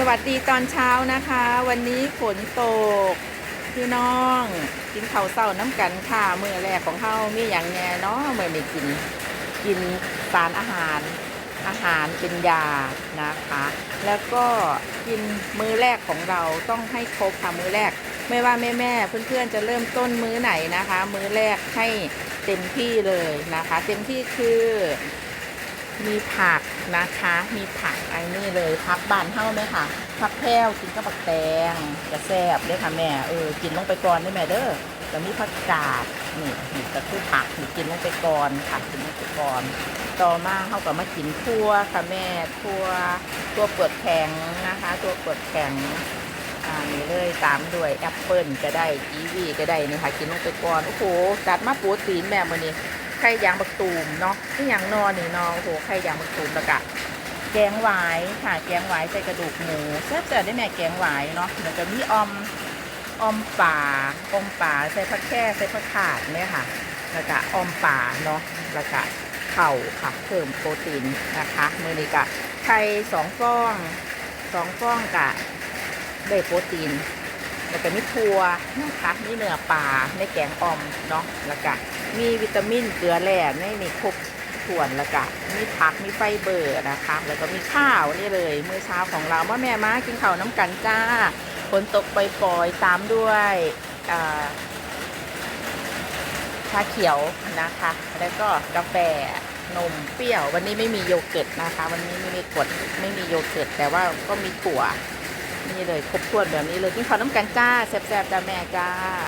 สวัสดีตอนเช้านะคะ วันนี้ฝนตกพี่น้องกินข้าวเศร้าน้ำกันค่ะมื้อแรกของเฮามีอย่างแน่เนาะเมื่อไม่กินกินสารอาหารอาหารเป็นยานะคะ แล้วก็กินมื้อแรกของเราต้องให้ครบค่ะมื้อแรก ไม่ว่าแม่แม่ๆเพื่อนๆจะเริ่มต้นมื้อไหนนะคะ มื้อแรกให้เต็มที่เลยนะคะ เต็มที่คือ มีผักนะคะ มีผักไอ้นี่เลยพักบานเท่าไหมคะผักแพรวกินกับผักแตงกระแซบเด้อค่ะแม่เออกินลงไปก่อนได้แม่เด้อแล้วมีผักกาดนี่นี่ก็คือผักนี่กินลงไปก่อนผักกินลงไปก่อนต่อมาเขาก็มากินทั่วค่ะแม่ทั่วตัวเปลือกแข็งนะคะตัวเปลือกแข็งอ่านี่เลยตามด้วยแอปเปิลก็ได้กีวีก็ได้นี่ค่ะกินลงไปก่อนโอ้โหจัดมาโปรตีนแม่มื้อนี้ ไข่ยางบักตูมเนาะที่ยางนอนี่นอโอ้โหไข่ยางบักตูมแล้วก็แกงหวายค่ะแกงหวายใส่กระดูกหมูแซ่บๆได้แม่แกงหวายเนาะแล้วก็มีออมออมป่าออมป่าใส่ผักแค่ใส่ผักขาดเนี่ยค่ะ แล้วก็ออมป่าเนาะแล้วก็เข่าค่ะเพิ่มโปรตีนนะคะมือนี้กะไข่สองฟองสองฟองกะได้โปรตีน แล้วก็มีทัวนะคะมีเนื้อปลาในแกงอ่อมเนาะแล้วก็มีวิตามินเกลือแร่ในนี่ครบถ้วนแล้วก็มีผักมีไฟเบอร์นะคะ แล้วก็มีข้าวนี่เลยมื้อเช้าของเราว่าแม่มากินข้าวน้ำกันจ้าฝนตกปล่อยๆตามด้วยชาเขียวนะคะ แล้วก็กาแฟนมเปรี้ยว วันนี้ไม่มีโยเกิร์ตนะคะ วันนี้ไม่มีกดไม่มีโยเกิร์ตแต่ว่าก็มีถั่ว นี่เลยครบถ้วนแบบนี้เลยกินข้าวน้ำกันจ้าแซ่บๆจ้าแม่จ้า